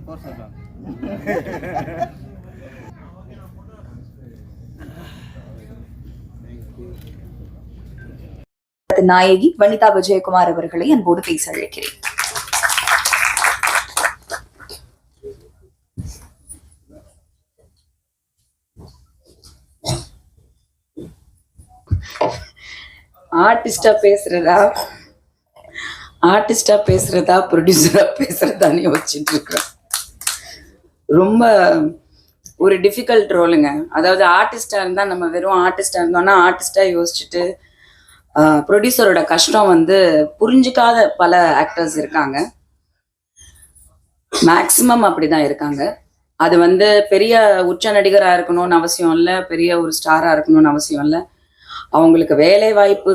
போற சொல்றாங்க நாயகி வனிதா விஜயகுமார் அவர்களை அன்போடு பேச அழைக்கிறேன். ஆர்டிஸ்டா பேசுறதா? ஆர்டிஸ்டா பேசுறதா ப்ரொடியூசரா பேசுறதான்னு யோசிச்சுட்டு இருக்கிறேன் ரொம்ப ஒரு டிஃபிகல்ட் ரோலுங்க அதாவது ஆர்டிஸ்டா இருந்தா நம்ம வெறும் ஆர்டிஸ்டா இருந்தோம்னா ஆர்டிஸ்டா யோசிச்சுட்டு ப்ரொடியூசரோட கஷ்டம் வந்து புரிஞ்சுக்காத பல ஆக்டர்ஸ் இருக்காங்க. மேக்சிமம் அப்படிதான் இருக்காங்க. அது வந்து பெரிய உச்ச நடிகராக இருக்கணும்னு அவசியம் இல்லை பெரிய ஒரு ஸ்டாராக இருக்கணும்னு அவசியம் இல்லை. அவங்களுக்கு வேலை வாய்ப்பு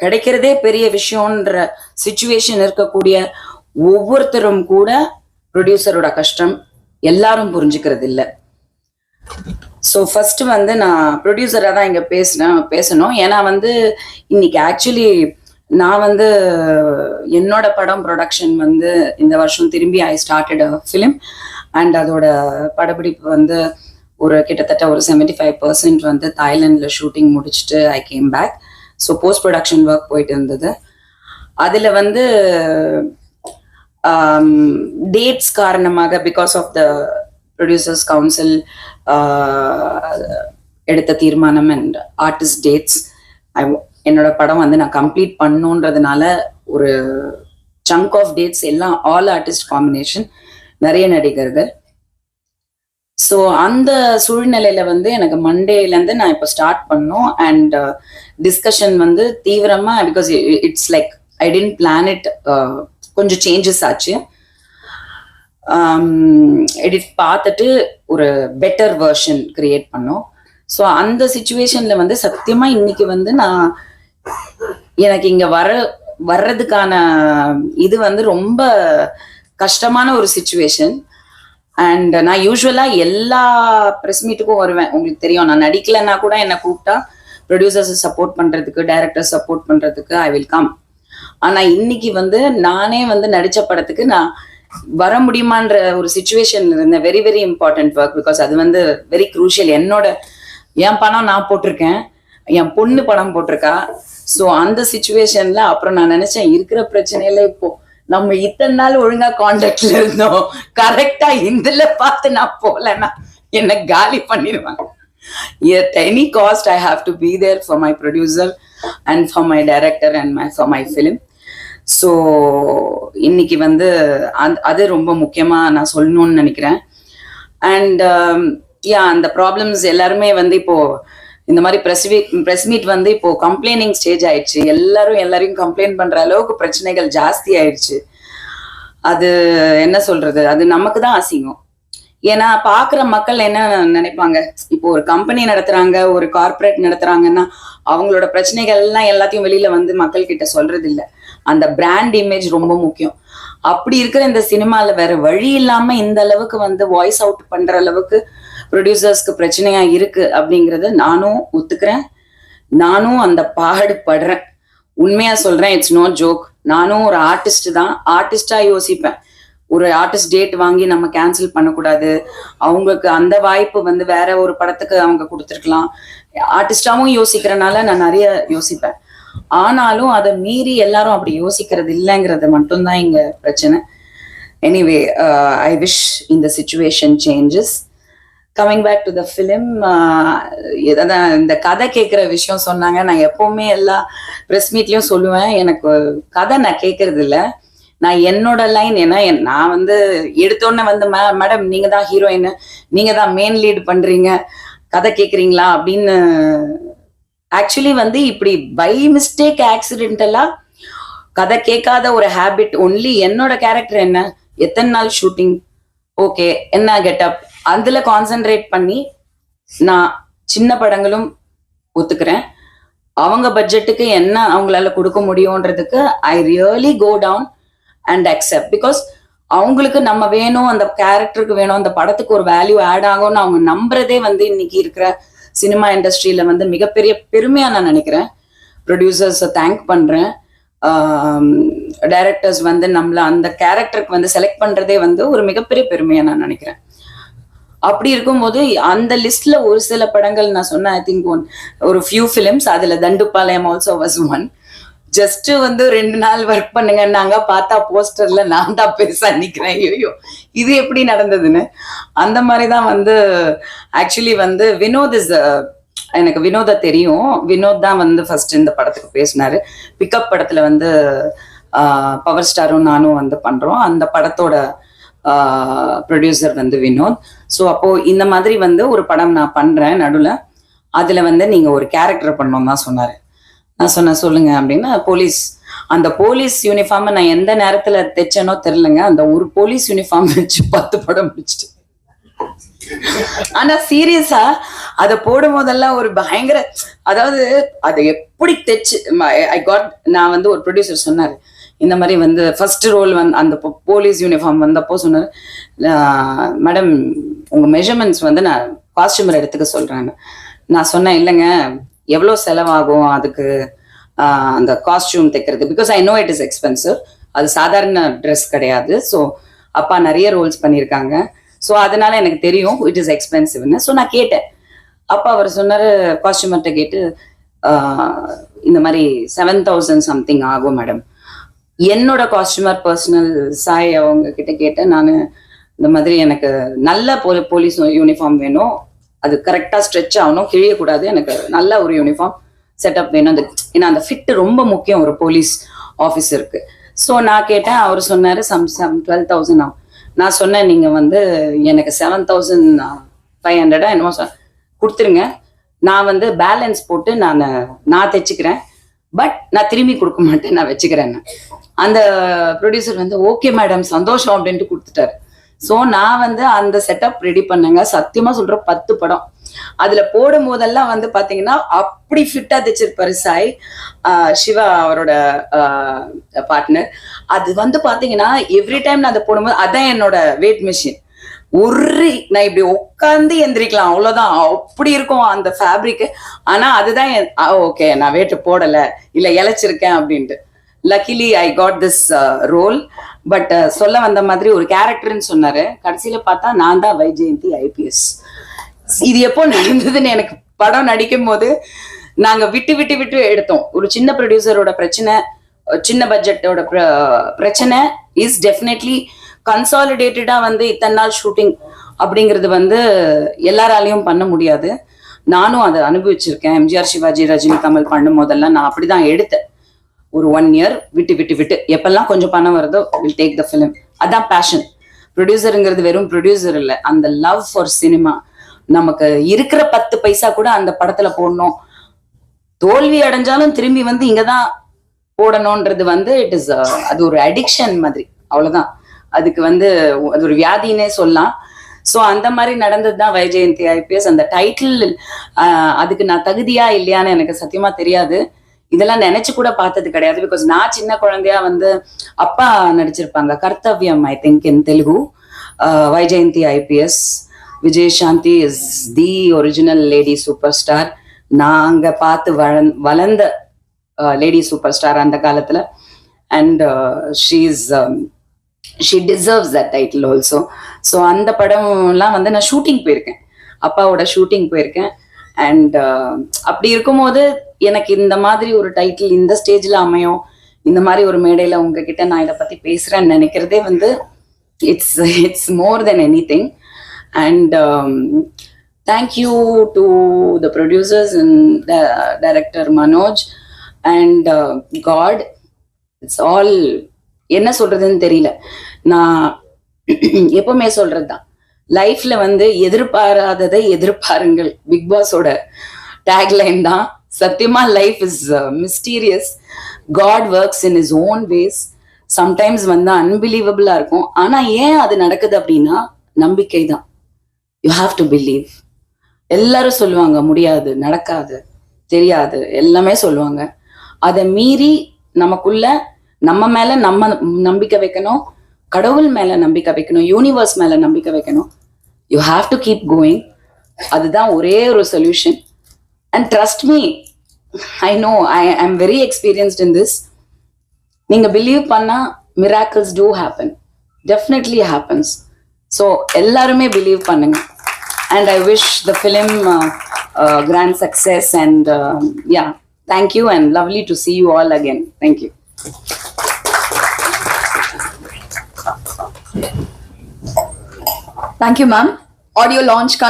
கிடைக்கிறதே பெரிய விஷயம்ன்ற சுச்சுவேஷன் இருக்கக்கூடிய ஒவ்வொருத்தரும் கூட ப்ரொடியூசரோட கஷ்டம் எல்லாரும் புரிஞ்சுக்கிறது இல்லை ஸோ ஃபர்ஸ்ட் வந்து நான் ப்ரொடியூசராக தான் இங்கே பேசினேன் பேசணும். ஏன்னா வந்து இன்னைக்கு ஆக்சுவலி நான் வந்து என்னோட படம் ப்ரொடக்ஷன் வந்து இந்த வருஷம் திரும்பி ஐ ஸ்டார்டட் ஃபிலிம் அண்ட் அதோட படப்பிடிப்பு வந்து ஒரு கிட்டத்தட்ட ஒரு செவன்டி ஃபைவ் பர்சன்ட் வந்து தாய்லாண்டில் ஷூட்டிங் முடிச்சுட்டு I came back so post production work போயிட்டு இருந்தது. அதில் வந்து um, டேட்ஸ் காரணமாக because of the producers council எடுத்த தீர்மானம் அண்ட் ஆர்டிஸ்ட் டேட்ஸ் ஐ என்னோட படம் வந்து நான் கம்ப்ளீட் பண்ணுன்றதுனால ஒரு சங்க் ஆஃப் டேட்ஸ் எல்லாம் ஆல் ஆர்டிஸ்ட் காம்பினேஷன் நிறைய நடிகர்கள். ஸோ அந்த சூழ்நிலையில வந்து எனக்கு மண்டேலேருந்து நான் இப்போ ஸ்டார்ட் பண்ணோம். அண்ட் டிஸ்கஷன் uh, வந்து தீவிரமாக because it's like I tend plan it கொஞ்சம் சேஞ்சஸ் ஆச்சு. Um, எடிட் பார்த்துட்டு ஒரு பெட்டர் வெர்ஷன் கிரியேட் பண்ணோம். ஸோ அந்த சுச்சுவேஷனில் வந்து சத்தியமாக இன்னைக்கு வந்து நான் எனக்கு இங்கே வர வர்றதுக்கான இது வந்து ரொம்ப கஷ்டமான ஒரு சுச்சுவேஷன் அண்ட் நான் யூஸ்வலா எல்லா ப்ரெஸ் மீட்டுக்கும் வருவேன். உங்களுக்கு தெரியும் நான் நடிக்கலைன்னா கூட என்னை கூப்பிட்டா ப்ரொடியூசர்ஸ் சப்போர்ட் பண்றதுக்கு டைரக்டர் சப்போர்ட் பண்றதுக்கு ஐ வில் கம் ஆனா இன்னைக்கு வந்து நானே வந்து நடிச்ச படத்துக்கு நான் வர முடியுமான்ற ஒரு சுச்சுவேஷன் இருந்தேன். Very very important work because அது வந்து வெரி குரூஷியல் என்னோட என் பணம் நான் போட்டிருக்கேன். என் பொண்ணு படம் போட்டிருக்கா. ஸோ அந்த சுச்சுவேஷன்ல அப்புறம் நான் நினைச்சேன் இருக்கிற பிரச்சனையில இப்போ நம்ம இத்தனை நாள் ஒழுங்கா கான்டாக்ட்ல இருந்தோம். கரெக்டா இதுல பார்த்து நான் போலன்னா என்ன காலி பண்ணிடுவாங்க. At any cost I have to be there for my producer and for my director and my for my film so இன்னைக்கு வந்து அந் அது ரொம்ப முக்கியமா நான் சொல்லணும்னு நினைக்கிறேன். அண்ட் யா um, அந்த ப்ராப்ளம்ஸ் எல்லாருமே வந்து இப்போ இந்த மாதிரி பிரஸ் மீட் ப்ரெஸ் மீட் வந்து இப்போ கம்ப்ளைனிங் ஸ்டேஜ் ஆயிடுச்சு. எல்லாரும் எல்லாரையும் கம்ப்ளைண்ட் பண்ற அளவுக்கு பிரச்சனைகள் ஜாஸ்தி ஆயிடுச்சு. அது என்ன சொல்றது? அது நமக்கு தான் அசிங்கம். ஏன்னா பாக்குற மக்கள் என்ன நினைப்பாங்க? இப்போ ஒரு கம்பெனி நடத்துறாங்க ஒரு கார்ப்பரேட் நடத்துறாங்கன்னா அவங்களோட பிரச்சனைகள் எல்லாம் எல்லாத்தையும் வெளியில வந்து மக்கள் கிட்ட சொல்றது இல்ல அந்த பிராண்ட் இமேஜ் ரொம்ப முக்கியம். அப்படி இருக்கிற இந்த சினிமால வேற வழி இல்லாம இந்த அளவுக்கு வந்து வாய்ஸ் அவுட் பண்ற அளவுக்கு ப்ரொடியூசர்ஸ்க்கு பிரச்சனையா இருக்கு அப்படிங்கறத நானும் ஒத்துக்கிறேன். நானும் அந்த பாடுபடுறேன். உண்மையா சொல்றேன் இட்ஸ் நோ ஜோக் நானும் ஒரு ஆர்டிஸ்ட் தான். ஆர்டிஸ்டா யோசிப்பேன். ஒரு ஆர்டிஸ்ட் டேட் வாங்கி நம்ம கேன்சல் பண்ணக்கூடாது. அவங்களுக்கு அந்த வாய்ப்பு வந்து வேற ஒரு படத்துக்கு அவங்க கொடுத்துருக்கலாம். ஆர்டிஸ்டாவும் யோசிக்கிறனால நான் நிறைய யோசிப்பேன். ஆனாலும் அதை மீறி எல்லாரும் அப்படி யோசிக்கிறது இல்லைங்கிறது மட்டும்தான் இங்க பிரச்சனை. எனிவே ஐ விஷ் இந்த situation changes coming back to the film இந்த கதை கேட்குற விஷயம் சொன்னாங்க. நான் எப்பவுமே எல்லா ப்ரெஸ் மீட்லேயும் சொல்லுவேன். எனக்கு கதை நான் கேட்கறது இல்லை. நான் என்னோட லைன் ஏன்னா என்- நான் வந்து எடுத்தோடனே வந்து மேடம் நீங்க தான் ஹீரோயின் நீங்க தான் மெயின் லீடு பண்றீங்க. கதை கேட்குறீங்களா அப்படின்னு ஆக்சுவலி வந்து இப்படி பை மிஸ்டேக் ஆக்சிடென்டலா கதை கேட்காத ஒரு ஹேபிட் ஒன்லி என்னோட கேரக்டர் என்ன? எத்தனை நாள் ஷூட்டிங் ஓகே என்ன கெட்டப் அதுல கான்சென்ட்ரேட் பண்ணி நான் சின்ன படங்களும் ஒத்துக்கிறேன். அவங்க பட்ஜெட்டுக்கு என்ன அவங்களால கொடுக்க முடியும்ன்றதுக்கு I really go down and accept because அவங்களுக்கு நம்ம வேணும் அந்த கேரக்டருக்கு வேணும் அந்த படத்துக்கு ஒரு வேல்யூ ஆட் ஆகும்னு அவங்க நம்புறதே வந்து இன்னைக்கு இருக்கிற சினிமா இண்டஸ்ட்ரியில வந்து மிகப்பெரிய பெருமையா நான் நினைக்கிறேன். ப்ரொடியூசர்ஸை தேங்க் பண்றேன். டைரக்டர்ஸ் வந்து நம்மள அந்த கேரக்டருக்கு வந்து செலக்ட் பண்றதே வந்து ஒரு மிகப்பெரிய பெருமையா நான் நினைக்கிறேன். அப்படி இருக்கும்போது அந்த லிஸ்ட்ல ஒரு சில படங்கள் நான் சொன்னேன் ஐ திங்க் ஒன் ஒரு ஃபியூ ஃபிலிம்ஸ் அதுல Dandupalyam also was one just வந்து ரெண்டு நாள் ஒர்க் பண்ணுங்கன்னாங்க பார்த்தா போஸ்டர்ல நான் தான் பெருசா நிக்கிறேன். ஐயோ இது எப்படி நடந்ததுன்னு? அந்த மாதிரி தான் வந்து ஆக்சுவலி வந்து வினோத் இஸ் எனக்கு வினோத தெரியும். வினோத் தான் வந்து ஃபர்ஸ்ட் இந்த படத்துக்கு பேசினாரு. பிக்கப் படத்துல வந்து பவர் ஸ்டாரும் நானும் வந்து பண்றோம். அந்த படத்தோட ப்ரொடியூசர் வந்து வினோத். ஸோ அப்போ இந்த மாதிரி வந்து ஒரு படம் நான் பண்றேன் நடுவில். அதுல வந்து நீங்க ஒரு கேரக்டர் பண்ணணும் தான் சொன்னாரு. நான் சொன்னேன் சொல்லுங்க அப்படின்னா போலீஸ். அந்த போலீஸ் யூனிஃபார்மை நான் எந்த நேரத்துல தைச்சேனோ தெரிலங்க அந்த ஒரு போலீஸ் யூனிஃபார்ம் வச்சு பத்து படம் முடிச்சுட்டு ஆனா சீரியஸா அத போடும் போதெல்லாம் ஒரு பயங்கர அதாவது அதை எப்படி தைச்சு ஐ காட் நான் வந்து ஒரு ப்ரொடியூசர் சொன்னாரு. இந்த மாதிரி வந்து ஃபர்ஸ்ட் ரோல் வந்து அந்த போலீஸ் யூனிஃபார்ம் வந்தப்போ சொன்னார் மேடம் உங்கள் மெஷர்மெண்ட்ஸ் வந்து நான் காஸ்டியூமர் எடுத்துக்க சொல்றேன் நான் சொன்னேன் இல்லைங்க எவ்வளோ செலவாகும் அதுக்கு அந்த காஸ்டியூம் தைக்கிறது because I know it is expensive அது சாதாரண ட்ரெஸ் கிடையாது. ஸோ அப்பா நிறைய ரோல்ஸ் பண்ணியிருக்காங்க. ஸோ அதனால எனக்கு தெரியும் இட் இஸ் எக்ஸ்பென்சிவ்னு ஸோ நான் கேட்டேன். அப்பா அவர் சொன்னார் காஸ்டியூமர்கிட்ட கேட்டு இந்த மாதிரி செவன் தௌசண்ட் சம்திங் ஆகும் மேடம் என்னோட காஸ்டமர் பர்சனல் சாய் அவங்க கிட்ட கேட்டேன். நான் இந்த மாதிரி எனக்கு நல்ல போ போலீஸ் யூனிஃபார்ம் வேணும். அது கரெக்டாக ஸ்ட்ரெச் ஆகணும். கிழியக்கூடாது எனக்கு நல்ல ஒரு யூனிஃபார்ம் செட்டப் வேணும். அந்த ஏன்னா அந்த ஃபிட் ரொம்ப முக்கியம் ஒரு போலீஸ் ஆஃபீஸருக்கு ஸோ நான் கேட்டேன். அவர் சொன்னார் சம் சம் டுவெல் தௌசண்ட் ஆகும். நான் சொன்னேன் நீங்கள் வந்து எனக்கு செவன் தௌசண்ட் ஃபைவ் ஹண்ட்ரடா என்னமோ சொ- கொடுத்துருங்க. நான் வந்து பேலன்ஸ் போட்டு நான் நான் தைச்சுக்கிறேன். பட் நான் திரும்பி கொடுக்க மாட்டேன். நான் வச்சுக்கிறேன். அந்த ப்ரொடியூசர் வந்து ஓகே மேடம் சந்தோஷம் அப்படின்ட்டு கொடுத்துட்டாரு. ஸோ நான் வந்து அந்த செட்டப் ரெடி பண்ணேங்க. சத்தியமா சொல்ற பத்து படம். அதுல போடும் போதெல்லாம் வந்து பாத்தீங்கன்னா அப்படி ஃபிட்டா தைச்சிருப்பாரு சாய் சிவா அவரோட பார்ட்னர் அது வந்து பாத்தீங்கன்னா எவ்ரி டைம் நான் அதை போடும்போது அதான் என்னோட வெயிட் மிஷின் ஒரு நான் இப்படி உட்காந்து எந்திரிக்கலாம் அவ்வளவுதான். அப்படி இருக்கும் அந்த ஃபேப்ரிக் ஆனா அதுதான் ஓகே நான் வேட்டு போடல இல்ல இழைச்சிருக்கேன் அப்படின்ட்டு. Luckily I got this role but சொல்ல வந்த மாதிரி ஒரு கேரக்டர்னு சொன்னாரு. கடைசியில பார்த்தா நான் தான் வைஜெயந்தி ஐபிஎஸ் இது எப்போ நடந்ததுன்னு எனக்கு படம் நடிக்கும் போது நாங்க விட்டு விட்டு விட்டு எடுத்தோம். ஒரு சின்ன ப்ரொடியூசரோட பிரச்சனை சின்ன பட்ஜெட்டோட பிரச்சனை இஸ் டெஃபினெட்லி கன்சாலிடேட்டடா வந்து இத்தனை நாள் ஷூட்டிங் அப்படிங்கிறது வந்து எல்லாராலையும் பண்ண முடியாது. நானும் அதை அனுபவிச்சிருக்கேன். எம்ஜிஆர் சிவாஜி ரஜினி கமல் பண்ணும் போதெல்லாம் நான் அப்படிதான் எடுத்தேன். ஒரு ஒன் இயர் விட்டு விட்டு விட்டு. எப்பெல்லாம் கொஞ்சம் பணம் வருதோ வில் டேக் த ஃபிலிம் அதான் பேஷன் ப்ரொடியூசருங்கிறது வெறும் ப்ரொடியூசர் இல்லை. அந்த லவ் ஃபார் சினிமா நமக்கு இருக்கிற பத்து பைசா கூட அந்த படத்துல போடணும். தோல்வி அடைஞ்சாலும் திரும்பி வந்து இங்கதான் போடணும்ன்றது வந்து இட் இஸ் அது ஒரு அடிக்ஷன் மாதிரி. அவ்வளவுதான். அதுக்கு வந்து அது ஒரு வியாதினே சொல்லலாம். ஸோ அந்த மாதிரி நடந்தது தான் வைஜெயந்தி ஐபிஎஸ் அந்த டைட்டில் அதுக்கு நான் தகுதியா இல்லையான்னு எனக்கு சத்தியமா தெரியாது. இதெல்லாம் நினைச்சு கூட பார்த்தது கிடையாது. பிகாஸ் நான் சின்ன குழந்தையா வந்து அப்பா நடிச்சிருப்பாங்க. Karthavyam I think in Telugu. Vyjayanthi IPS Vijayashanti is the original lady superstar நாங்க பார்த்து வளந் வளர்ந்த லேடி சூப்பர் ஸ்டார் அந்த காலத்துல. And she is deserves that title also so அந்த படம்லாம் வந்து நான் ஷூட்டிங் போயிருக்கேன். அப்பாவோட ஷூட்டிங் போயிருக்கேன். அண்ட் uh, அப்படி இருக்கும்போது எனக்கு இந்த மாதிரி ஒரு டைட்டில் இந்த ஸ்டேஜில் அமையும். இந்த மாதிரி ஒரு மேடையில் உங்ககிட்ட நான் இதை பற்றி பேசுகிறேன்னு நினைக்கிறதே வந்து it's it's more than anything and thank you to the producers and director Manoj and God it's all என்ன சொல்கிறதுன்னு தெரியல. நான் எப்பவுமே சொல்கிறது தான் லைஃப்ல வந்து எதிர்பாராததை எதிர்பாருங்கள். பிக் பாஸோட டேக்லைன் தான் சத்தியமா life is mysterious God works in is own ways sometimes வந்து அன்பிலீவபிளா இருக்கும். ஆனா ஏன் அது நடக்குது அப்படின்னா நம்பிக்கை தான். யூ ஹாவ் டு பிலீவ் எல்லாரும் சொல்லுவாங்க முடியாது நடக்காது தெரியாது. எல்லாமே சொல்லுவாங்க. அதை மீறி நமக்குள்ள நம்ம மேல நம்ம நம்பிக்கை வைக்கணும். கடவுள் மேல நம்பிக்கை வைக்கணும் யூனிவர்ஸ் மேல நம்பிக்கை வைக்கணும். You have to keep going அதுதான் ஒரே ஒரு solution and trust me I know I I'm very experienced in this நீங்க பிலீவ் பண்ணா miracles do happen definitely happens so எல்லாருமே பிலீவ் பண்ணுங்க. And I wish the film grand success and yeah thank you and lovely to see you all again. Thank you thank you ma'am audio launch का